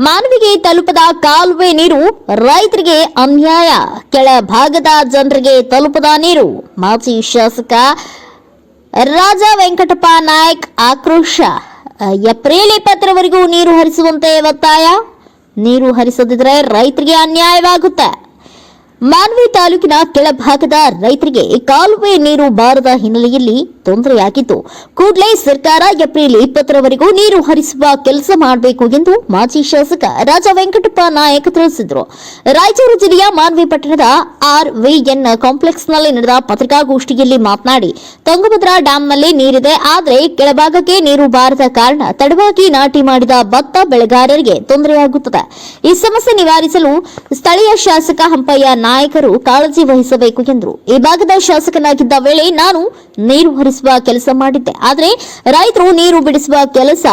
ಮಾನವಿಗೆ ತಲುಪದ ಕಾಲುವೆ ನೀರು ರೈತರಿಗೆ ಅನ್ಯಾಯ. ಕೆಳ ಭಾಗದ ಜನರಿಗೆ ತಲುಪದ ನೀರು. ಮಾಜಿ ಶಾಸಕ ರಾಜ ವೆಂಕಟಪ್ಪ ನಾಯಕ್ ಆಕ್ರೋಶ. ಏಪ್ರಿಲ್ ಇಪ್ಪತ್ತರವರೆಗೂ ನೀರು ಹರಿಸುವಂತೆ ಒತ್ತಾಯ. ನೀರು ಹರಿಸದಿದ್ರೆ ರೈತರಿಗೆ ಅನ್ಯಾಯವಾಗುತ್ತೆ. ಮಾನ್ವಿ ತಾಲೂಕಿನ ಕೆಳಭಾಗದ ರೈತರಿಗೆ ಕಾಲುವೆ ನೀರು ಬಾರದ ಹಿನ್ನೆಲೆಯಲ್ಲಿ ತೊಂದರೆಯಾಗಿದ್ದು, ಕೂಡಲೇ ಸರ್ಕಾರ ಏಪ್ರಿಲ್ ಇಪ್ಪತ್ತರವರೆಗೂ ನೀರು ಹರಿಸುವ ಕೆಲಸ ಮಾಡಬೇಕು ಎಂದು ಮಾಜಿ ಶಾಸಕ ರಾಜ ವೆಂಕಟಪ್ಪ ನಾಯಕ್ ತಿಳಿಸಿದರು. ರಾಯಚೂರು ಜಿಲ್ಲೆಯ ಮಾನ್ವಿ ಪಟ್ಟಣದ ಆರ್ವಿಎನ್ ಕಾಂಪ್ಲೆಕ್ಸ್ನಲ್ಲಿ ನಡೆದ ಪತ್ರಿಕಾಗೋಷ್ಠಿಯಲ್ಲಿ ಮಾತನಾಡಿ, ತುಂಗಭದ್ರಾ ಡ್ಯಾಂನಲ್ಲಿ ನೀರಿದೆ, ಆದರೆ ಕೆಳಭಾಗಕ್ಕೆ ನೀರು ಬಾರದ ಕಾರಣ ತಡವಾಗಿ ನಾಟಿ ಮಾಡಿದ ಭತ್ತ ಬೆಳೆಗಾರರಿಗೆ ತೊಂದರೆಯಾಗುತ್ತದೆ. ಈ ಸಮಸ್ಯೆ ನಿವಾರಿಸಲು ಸ್ಥಳೀಯ ಶಾಸಕ ಹಂಪಯ್ಯ ನಾಯಕರು ಕಾಳಜಿ ವಹಿಸಬೇಕು ಎಂದರು. ಈ ಭಾಗದ ಶಾಸಕನಾಗಿದ್ದ ವೇಳೆ ನಾನು ನೀರು ಹರಿಸುವ ಕೆಲಸ ಮಾಡಿದ್ದೆ. ಆದರೆ ರೈತರು ನೀರು ಬಿಡಿಸುವ ಕೆಲಸ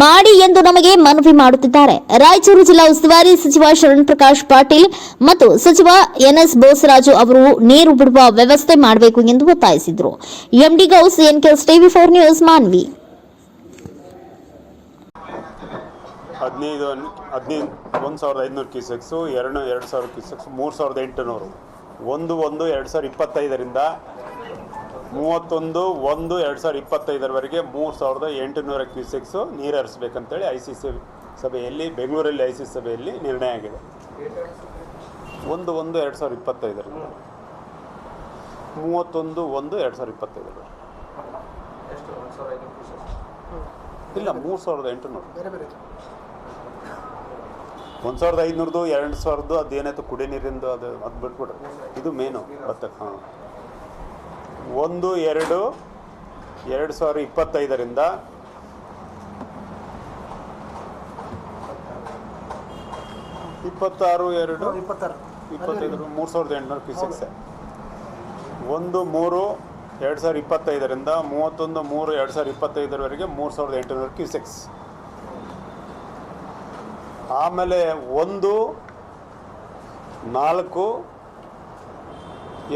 ಮಾಡಿ ಎಂದು ನಮಗೆ ಮನವಿ ಮಾಡುತ್ತಿದ್ದಾರೆ. ರಾಯಚೂರು ಜಿಲ್ಲಾ ಉಸ್ತುವಾರಿ ಸಚಿವ ಶರಣ್ ಪ್ರಕಾಶ್ ಪಾಟೀಲ್ ಮತ್ತು ಸಚಿವ ಎನ್ಎಸ್ ಬೋಸರಾಜು ಅವರು ನೀರು ಬಿಡುವ ವ್ಯವಸ್ಥೆ ಮಾಡಬೇಕು ಎಂದು ಒತ್ತಾಯಿಸಿದರು. MD Ghouse NKS TV four news, Manvi. ಒಂದು ಸಾವಿರದ ಐದುನೂರು ಕ್ಯೂಸೆಕ್ಸು ಎರಡು ಎರಡು ಸಾವಿರ ಕ್ಯೂಸೆಕ್ಸ್ ಮೂರು ಸಾವಿರದ ಎಂಟುನೂರು. ಒಂದು ಒಂದು ಎರಡು ಸಾವಿರ ಇಪ್ಪತ್ತೈದರಿಂದ ಮೂವತ್ತೊಂದು ಒಂದು ಎರಡು ಸಾವಿರ ಇಪ್ಪತ್ತೈದರವರೆಗೆ ಮೂರು ಸಾವಿರದ ಎಂಟುನೂರ ಕ್ಯೂಸೆಕ್ಸು ನೀರು ಹರಿಸ್ಬೇಕಂತೇಳಿ ಐ ಸಿ ಸಿ ಸಭೆಯಲ್ಲಿ ಬೆಂಗಳೂರಲ್ಲಿ ಐ ಸಿ ಸಿ ಸಭೆಯಲ್ಲಿ ನಿರ್ಣಯ ಆಗಿದೆ. ಒಂದು ಒಂದು ಎರಡು ಸಾವಿರ ಇಪ್ಪತ್ತೈದರಿಂದ ಮೂವತ್ತೊಂದು ಒಂದು ಎರಡು ಸಾವಿರ ಇಪ್ಪತ್ತೈದರ ಇಲ್ಲ ಮೂರು ಸಾವಿರದ ಎಂಟುನೂರು. ಬೇರೆ ಬೇರೆ ಒಂದು ಸಾವಿರದ ಐದುನೂರದು, ಎರಡು ಸಾವಿರದ್ದು ಅದೇನಾಯ್ತು ಕುಡಿ ನೀರಿಂದು ಅದು ಅದು ಬಿಟ್ಬಿಡ್ರಿ ಇದು ಮೇನು ಭತ್ತಕ್ಕೆ ಹಾಂ. ಒಂದು, ಎರಡು ಎರಡು ಸಾವಿರ ಇಪ್ಪತ್ತೈದರಿಂದ ಇಪ್ಪತ್ತಾರು, ಎರಡು ಇಪ್ಪತ್ತಾರು ಇಪ್ಪತ್ತೈದು, ಮೂರು ಸಾವಿರದ ಎಂಟುನೂರು ಕ್ಯೂಸೆಕ್ಸ್ ಒಂದು, ಮೂರು, ಎರಡು ಸಾವಿರದ ಇಪ್ಪತ್ತೈದರಿಂದ ಮೂವತ್ತೊಂದು, ಮೂರು, ಎರಡು ಸಾವಿರದ ಇಪ್ಪತ್ತೈದರವರೆಗೆ ಮೂರು ಸಾವಿರದ ಎಂಟುನೂರು ಕ್ಯೂಸೆಕ್ಸ್ ಆಮೇಲೆ ಒಂದು ನಾಲ್ಕು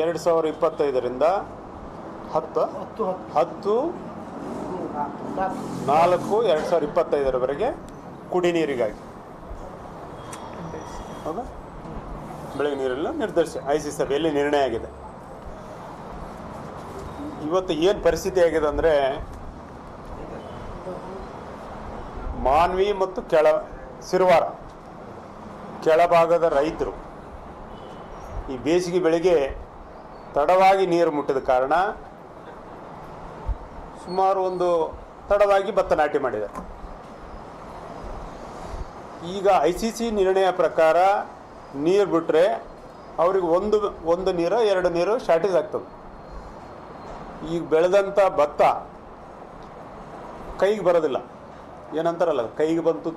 ಎರಡು ಸಾವಿರ ಇಪ್ಪತ್ತೈದರಿಂದ ಹತ್ತು ಹತ್ತು ನಾಲ್ಕು ಎರಡು ಸಾವಿರ ಇಪ್ಪತ್ತೈದರವರೆಗೆ ಕುಡಿ ನೀರಿಗಾಗಿ. ಹೌದಾ? ಬೆಳಗ್ಗೆ ನೀರೆಲ್ಲ ನಿರ್ದೇಶ ಐ ಸಿ ಸಭೆಯಲ್ಲಿ ನಿರ್ಣಯ ಆಗಿದೆ. ಇವತ್ತು ಏನು ಪರಿಸ್ಥಿತಿ ಆಗಿದೆ ಅಂದರೆ ಮಾನ್ವಿ ಮತ್ತು ಕೆಳ ಸಿರುವಾರ ಕೆಳಭಾಗದ ರೈತರು ಈ ಬೇಸಿಗೆ ಬೆಳಿಗ್ಗೆ ತಡವಾಗಿ ನೀರು ಮುಟ್ಟಿದ ಕಾರಣ ಸುಮಾರು ಒಂದು ತಡವಾಗಿ ಭತ್ತ ನಾಟಿ ಮಾಡಿದೆ. ಈಗ ಐ ಸಿ ಸಿ ನಿರ್ಣಯ ಪ್ರಕಾರ ನೀರು ಬಿಟ್ಟರೆ ಅವ್ರಿಗೆ ಒಂದು ಒಂದು ನೀರು, ಎರಡು ನೀರು ಶಾರ್ಟೇಜ್ ಆಗ್ತದೆ. ಈಗ ಬೆಳೆದಂಥ ಭತ್ತ ಕೈಗೆ ಬರೋದಿಲ್ಲ. ಏನಂತಾರಲ್ಲ, ಕೈಗೆ ಬಂತು